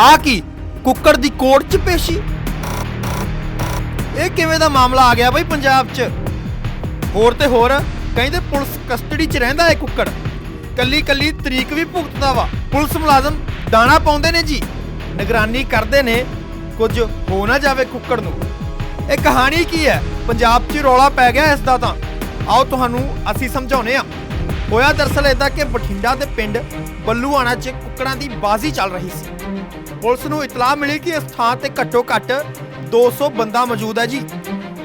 ਆ ਕੀ? ਕੁੱਕੜ ਦੀ ਕੋਰਟ 'ਚ ਪੇਸ਼ੀ? ਇਹ ਕਿਵੇਂ ਦਾ ਮਾਮਲਾ ਆ ਗਿਆ ਬਈ ਪੰਜਾਬ 'ਚ? ਹੋਰ ਤੇ ਹੋਰ, ਕਹਿੰਦੇ ਪੁਲਿਸ ਕਸਟਡੀ 'ਚ ਰਹਿੰਦਾ ਹੈ ਕੁੱਕੜ। ਕੱਲੀ ਕੱਲੀ ਤਰੀਕ ਵੀ ਭੁਗਤਦਾ ਵਾ। ਪੁਲਿਸ ਮੁਲਾਜ਼ਮ ਦਾਣਾ ਪਾਉਂਦੇ ਨੇ ਜੀ। ਨਿਗਰਾਨੀ ਕਰਦੇ ਨੇ, ਕੁਝ ਹੋ ਨਾ ਜਾਵੇ ਕੁੱਕੜ ਨੂੰ। ਇਹ ਕਹਾਣੀ ਕੀ ਹੈ? ਪੰਜਾਬ 'ਚ ਰੌਲਾ ਪੈ ਗਿਆ ਇਸ ਦਾ ਤਾਂ। ਆਓ ਤੁਹਾਨੂੰ ਅਸੀਂ ਸਮਝਾਉਨੇ ਆ ਹੋਇਆ ਦਰਸਲ ਇਦਾਂ ਕਿ ਬਠਿੰਡਾ ਦੇ ਪਿੰਡ ਬੱਲੂਆਣਾ 'ਚ ਕੁੱਕੜਾਂ ਦੀ ਬਾਜ਼ੀ ਚੱਲ ਰਹੀ ਸੀ। ਪੁਲਿਸ ਨੂੰ ਇਤਲਾਹ ਮਿਲੀ ਕਿ ਇਸ ਥਾਂ ਤੇ ਘੱਟੋ ਘੱਟ 200 ਬੰਦਾ ਮੌਜੂਦ ਹੈ ਜੀ।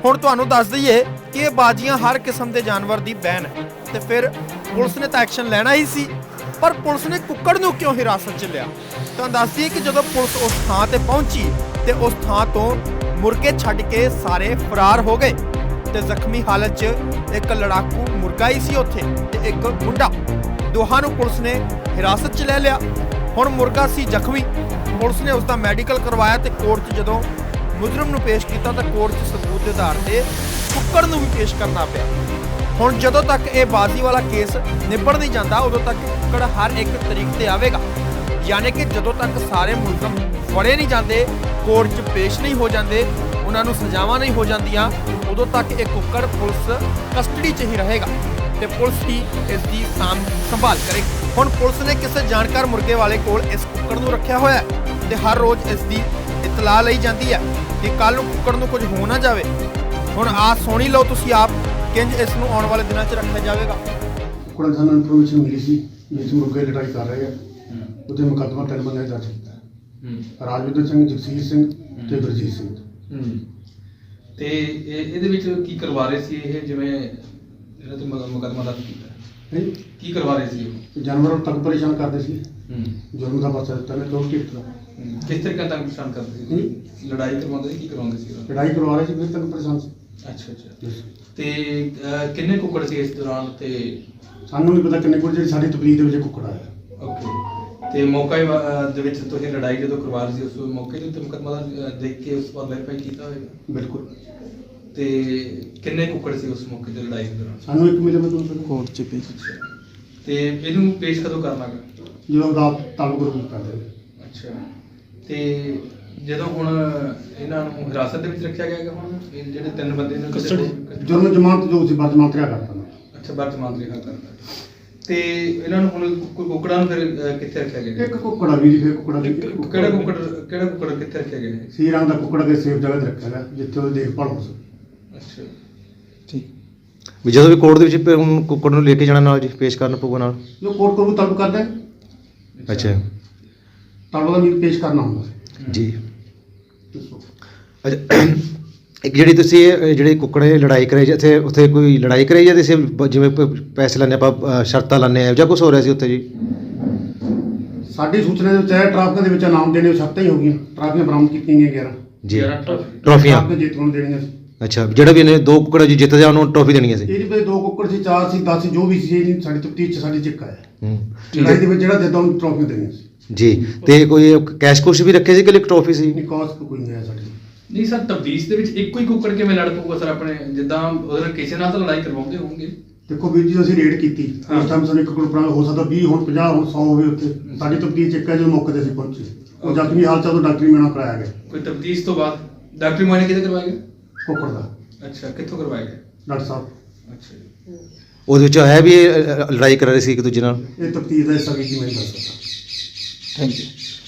ਹੁਣ ਤੁਹਾਨੂੰ ਦੱਸ ਦਈਏ ਕਿ ਇਹ ਬਾਜ਼ੀਆਂ ਹਰ ਕਿਸਮ ਦੇ ਜਾਨਵਰ ਦੀ ਬੈਨ ਹੈ ਤੇ ਫਿਰ ਪੁਲਿਸ ਨੇ ਤਾਂ ਐਕਸ਼ਨ ਲੈਣਾ ਹੀ ਸੀ। ਪਰ ਪੁਲਿਸ ਨੇ ਕੁੱਕੜ ਨੂੰ ਕਿਉਂ ਹਿਰਾਸਤ 'ਚ ਲਿਆ? ਤਾਂ ਦੱਸਦੀ ਦਈਏ ਕਿ ਜਦੋਂ ਪੁਲਿਸ ਉਸ ਥਾਂ ਤੇ ਪਹੁੰਚੀ ਤੇ ਉਸ ਥਾਂ ਤੋਂ ਮੁਰਗੇ ਛੱਡ ਕੇ ਸਾਰੇ ਫਰਾਰ ਹੋ ਗਏ ਤੇ ਜ਼ਖਮੀ ਹਾਲਤ 'ਚ ਇੱਕ ਲੜਾਕੂ ਮੁਰਗਾ ਸੀ ਉੱਥੇ ਤੇ ਇੱਕ ਮੁੰਡਾ ਦੋਹਾਂ ਨੂੰ ਪੁਲਿਸ ਨੇ ਹਿਰਾਸਤ 'ਚ ਲੈ ਲਿਆ। ਹੁਣ ਮੁਰਗਾ ਸੀ ਜ਼ਖਮੀ। ਪੁਲਿਸ ਨੇ ਉਸ ਦਾ ਮੈਡੀਕਲ ਕਰਵਾਇਆ ਤੇ ਕੋਰਟ 'ਚ ਜਦੋਂ ਮੁਜਰਮ ਨੂੰ ਪੇਸ਼ ਕੀਤਾ ਤਾਂ ਕੋਰਟ 'ਚ ਸਬੂਤ ਦੇ ਆਧਾਰ ਤੇ ਕੁੱਕੜ ਨੂੰ ਵੀ ਪੇਸ਼ ਕਰਨਾ ਪਿਆ। ਹੁਣ ਜਦੋਂ ਤੱਕ ਇਹ ਬਾਜ਼ੀ ਵਾਲਾ ਕੇਸ ਨਿਬੜ ਨਹੀਂ ਜਾਂਦਾ, ਉਦੋਂ ਤੱਕ ਕੁੱਕੜ ਹਰ ਇੱਕ ਤਰੀਕ ਤੇ ਆਵੇਗਾ। ਯਾਨੀ ਕਿ ਜਦੋਂ ਤੱਕ ਸਾਰੇ ਮੁਲਜ਼ਮ ਫੜੇ ਨਹੀਂ ਜਾਂਦੇ, ਕੋਰਟ 'ਚ ਪੇਸ਼ ਨਹੀਂ ਹੋ ਜਾਂਦੇ, ਉਹਨਾਂ ਨੂੰ ਸਜ਼ਾਵਾਂ ਨਹੀਂ ਹੋ ਜਾਂਦੀਆਂ ਉਦੋਂ ਤੱਕ ਇਹ ਕੁੱਕੜ ਪੁਲਿਸ ਕਸਟਡੀ 'ਚ ਹੀ ਰਹੇਗਾ ਤੇ ਪੁਲਿਸ ਹੀ ਇਸ ਦੀ ਸਾਂਭ ਸੰਭਾਲ ਕਰੇਗੀ। ਹੁਣ ਪੁਲਿਸ ਨੇ ਕਿਸੇ ਜਾਣਕਾਰ ਮੁਰਗੇ ਵਾਲੇ ਕੋਲ ਇਸ ਕੁੱਕੜ ਨੂੰ ਰੱਖਿਆ ਹੋਇਆ ਹੈ ਤੇ ਹਰ ਰੋਜ਼ ਇਸ ਦੀ ਇਤਲਾਹ ਲਈ ਜਾਂਦੀ ਹੈ ਕਿ ਕੱਲ ਨੂੰ ਕੁੱਕੜ ਨੂੰ ਕੁਝ ਹੋ ਨਾ ਜਾਵੇ। ਹੁਣ ਆ ਸੁਣੀ ਲਓ ਤੁਸੀਂ ਆਪ ਕਿੰਜ ਇਸ ਨੂੰ ਆਉਣ ਵਾਲੇ ਦਿਨਾਂ 'ਚ ਰੱਖਿਆ ਜਾਵੇਗਾ। ਕੋਲ ਸਾਨੂੰ ਇਨਫੋਰਮੇਸ਼ਨ ਮਿਲੀ ਸੀ ਵੀ ਇੱਥੇ ਮੁਰਗੇ ਲੜਾਈ ਕਰ ਰਹੇ ਆ। ਉਹਦੇ ਮੁਕੱਦਮਾ ਤਿੰਨ ਬੰਦੇ ਦਰਜ ਕੀਤਾ। ਹੈ। ਰਾਜਵਿੰਦਰ ਸਿੰਘ ਜਗਸੀਰ ਸਿੰਘ ਤੇ ਗੁਰਜੀਤ ਸਿੰਘ। ਤੇ ਇਹ ਇਹਦੇ ਵਿੱਚ ਕੀ ਕਰਵਾ ਰਹੇ ਸੀ ਇਹ ਜਿਵੇਂ ਜਿਹੜਾ ਤੇ ਮੁਕਦਮਾ ਦਰਜ ਕੀਤਾ? ਹੈ? ਨਹੀਂ। ਕੀ ਕਰਵਾ ਰਹੇ ਸੀ ਉਹ? ਇਹ ਜਾਨਵਰਾਂ ਨੂੰ ਤੰਗ ਪਰੇਸ਼ਾਨ ਕਰਦੇ ਸੀ। ਹੂੰ। ਜੁਰਮ ਦਾ ਪਰਚਾ ਦਿੱਤਾ ਨੇ ਲੋਕ ਕੀਤਾ ਹੂੰ। ਕਿਸ ਤਰੀਕੇ ਨਾਲ ਪਰੇਸ਼ਾਨ ਕਰਦੇ ਸੀ? ਲੜਾਈ ਕਰਵਾਉਂਦੇ ਸੀ ਕੀ ਕਰਵਾਉਂਦੇ ਸੀ? ਲੜਾਈ ਕਰਵਾ ਰਹੇ ਸੀ ਫਿਰ ਤੰਗ ਪਰੇਸ਼ਾਨ ਸੀ। ਅੱਛਾ ਅੱਛਾ. ਤੇ ਕਿੰਨੇ ਕੁੱਕੜ ਸੀ ਇਸ ਦੌਰਾਨ ਤੇ? ਸਾਨੂੰ ਨਹੀਂ ਪਤਾ ਕਿੰਨੇ ਕੋਲ ਜਿਹੜੀ ਸਾਡੀ ਤਬਲੀਗ ਦੇ ਵਿੱਚ ਕੁੱਕੜ ਆਇਆ। ਓਕੇ। ਤੇ ਮੌਕੇ ਦੇ ਵਿੱਚ ਤੁਸੀਂ ਲੜਾਈ ਜਦੋਂ ਕਰਵਾ ਰਹੇ ਸੀ ਉਸ ਮੌਕੇ ਦੇ ਉੱਤੇ ਮੁਕਦਮਾ ਦਾ ਦੇਖ ਕੇ ਉਸ ਬਾਅਦ ਵੈਰੀਫਾਈ ਕੀਤਾ ਹੋਵੇਗਾ ਬਿਲਕੁਲ। ਤੇ ਕਿੰਨੇ ਕੁੱਕੜ ਸੀ ਉਸ ਮੌਕੇ ਤੇ ਲੜਾਈ ਦੇ ਦੌਰਾਨ? ਸਾਨੂੰ ਇੱਕ ਮਿਲੇ ਮੈਂ ਤੁਹਾਨੂੰ ਕੋਰਟ 'ਚ ਪੇਸ਼ ਤੇ ਇਹਨੂੰ ਪੇਸ਼ ਕਦੋਂ ਕਰਨਾ ਗਾ? ਜਦੋਂ ਰਾਤ ਤਾਲੁਕ ਰੂਪ ਕਰਦੇ। ਅੱਛਾ। ਤੇ ਜਦੋਂ ਹੁਣ ਇਹਨਾਂ ਨੂੰ ਹਿਰਾਸਤ ਦੇ ਵਿੱਚ ਰੱਖਿਆ ਗਿਆ ਹੈਗਾ ਹੁਣ ਇਹ ਜਿਹੜੇ ਤਿੰਨ ਬੰਦੇ ਨੇ ਜੁਰਮ ਜ਼ਮਾਨਤ ਜੋ ਸੀ ਬਰਜ਼ਮਾਨਤ ਰਿਆ ਕਰਤਾ। ਅੱਛਾ ਵਰਤਮਾਨ ਰਿਹਾ ਕਰਦਾ ਤੇ ਇਹਨਾਂ ਨੂੰ ਹੁਣ ਕੁੱਕੜਾਂ ਨੂੰ ਫਿਰ ਕਿੱਥੇ ਰੱਖਿਆ ਗਿਆ? ਇੱਕ ਕੁੱਕੜਾ ਵੀ ਫਿਰ ਕੁੱਕੜਾ ਵੀ ਕਿਹੜਾ ਕੁੱਕੜ ਕਿਹੜਾ ਕੁੱਕੜ ਕਿੱਥੇ ਰੱਖਿਆ ਗਿਆ? ਹੈ ਸੀ ਰੰਗ ਦਾ ਕੁੱਕੜਾ ਕੇ ਸੇਫ ਜਗ੍ਹਾ ਤੇ ਰੱਖਿਆ ਗਿਆ ਜਿੱਥੇ ਉਹਦੀ ਦੇਖਭਾਲ ਹੋ ਸਕੇ। ਅੱਛਾ। ਵੀ ਜਦੋਂ ਵੀ ਕੋਰਟ ਦੇ ਵਿੱਚ ਪ- ਹੁਣ ਕੁੱਕੜ ਨੂੰ ਲੈ ਕੇ ਜਾਣਾ ਨਾਲ ਜੀ ਪੇਸ਼ ਕਰਨ ਪਊਗਾ ਨਾਲ? ਜੋ ਕੋਰਟ ਕੋਲ ਤਲਬ ਕਰਦਾ ਹੈ। ਅੱਛਾ। ਤਲਬ ਦਾ ਪੇਸ਼ ਕਰਨਾ ਹੁੰਦਾ ਜੀ। ਦੱਸੋ ਅੱਛਾ। ਇੱਕ ਜਿਹੜੀ ਤੁਸੀਂ ਜਿਹੜੇ ਕੁੱਕੜੇ ਲੜਾਈ ਕਰਾਈ ਜਿੱਥੇ ਉੱਥੇ ਕੋਈ ਲੜਾਈ ਕਰਾਈ ਜਾਂ ਤੁਸੀਂ ਬ- ਜਿਵੇਂ ਪੈਸੇ ਲੈਣੇ ਆਪਾਂ ਸ਼ਰਤਾਂ ਲੈਣੇ ਆ ਜਾਂ ਕੁਝ ਹੋ ਰਿਹਾ ਸੀ ਉੱਥੇ ਜੀ? ਸਾਡੀ ਸੂਚਨਾ ਦੇ ਵਿੱਚ ਹੈ ਟਰਾਫਿਕਾਂ ਦੇ ਵਿੱਚ ਨਾਮ ਦੇਣੇ ਸ਼ਰਤਾਂ ਹੀ ਹੋ ਗਈਆਂ। ਟਰਾਫੀਆਂ ਬਰਾਮਦ ਕੀਤੀਆਂ ਗਈਆਂ 11 ਜੀ। ਟਰਾਫੀ। ਟਰੋਫੀਆਂ? ਟਰਾਫੀਆਂ ਜੇਤੂ ਨੂੰ ਦੇਣੀਆਂ ਸੀ। ਅੱਛਾ ਜਿਹੜਾ ਵੀ ਇਹਨੇ ਦੋ ਕੁੱਕੜ ਜੀ ਜਿੱਤ ਜਾ ਉਹਨੂੰ ਟਰੋਫੀ ਦੇਣੀ ਸੀ? ਇਹਦੇ ਵਿੱਚ ਦੋ ਕੁੱਕੜ ਸੀ ਚਾਰ ਸੀ 10 ਸੀ ਜੋ ਵੀ ਸੀ ਇਹ ਨਹੀਂ ਸਾਡੀ ਤਫਤੀਸ਼ ਚ ਸਾਡੀ ਚਿੱਕਾ ਹੈ। ਹੂੰ। ਲੜਾਈ ਦੇ ਵਿੱਚ ਜਿਹੜਾ ਦਿੱਤਾ ਉਹਨੂੰ ਟਰਾਫੀਆਂ ਦੇਣੀਆਂ ਸੀ। ਜੀ ਤੇ ਕੋਈ ਕੈਸ਼ ਕੁਸ਼ ਵੀ ਰੱਖੇ ਸੀ ਕਿ ਇੱਕ ਟਰੋਫੀ ਸੀ? ਨਹੀਂ ਕੋਈ ਨਹੀਂ ਹੈ ਸਾਡੀ। ਨਹੀਂ ਸਰ ਤਬਦੀਸ ਦੇ ਵਿੱਚ ਇੱਕੋ ਹੀ ਕੁੱਕੜ ਕਿਵੇਂ ਲੜ ਪਊਗਾ ਸਰ ਆਪਣੇ? ਜਿੱਦਾਂ ਉਹਦੇ ਨਾਲ ਕਿਸੇ ਨਾਲ ਤਾਂ ਲੜਾਈ ਕਰਵਾਉਂਦੇ ਹੋਣਗੇ। ਦੇਖੋ ਵੀਰ ਜੀ ਅਸੀਂ ਰੇਡ ਕੀਤੀ। ਉਸ ਟਾਈਮ ਸਾਨੂੰ ਇੱਕ ਕੁੱਕੜ ਹੋ ਸਕਦਾ 20 ਹੁਣ 50 ਹੁਣ 100 ਹੋਵੇ ਉੱਥੇ। ਸਾਡੀ ਤਫਤੀਸ਼ ਚਿੱਕਾ ਜਦੋਂ ਮੌਕੇ ਤੇ ਅਸੀਂ ਪਹੁੰਚੇ। ਉਹ ਜ਼ਖਮੀ ਹਾਲਤ ਉਹ ਡਾਕਟਰੀ ਮੇਣਾ ਕਰਾਇਆ ਗਿਆ। ਕੋਈ ਤਬਦੀਸ ਤੋਂ ਬਾਅਦ? ਡਾਕਟਰੀ ਮੁਆਇਨਾ ਕਿਤੇ ਕਰਵਾਇਆ ਗਿਆ ਕੁੱਕੜ ਦਾ। ਅੱਛਾ ਕਿੱਥੋਂ ਕਰਵਾਇਆ ਗਿਆ ਡਾਕਟਰ ਸਾਹਿਬ। ਅੱਛਾ ਜੀ। ਉਹਦੇ ਵਿੱਚ ਹੈ ਵੀ ਲੜਾਈ ਕਰ ਰਹੇ ਸੀ ਇੱਕ ਦੂਜੇ ਨਾਲ? ਇਹ ਤਫਤੀਸ਼ ਦਾ ਹਿੱਸਾ ਵੀ ਕੀ ਮੈਂ ਦੱਸ ਸਕਦਾ? Thank you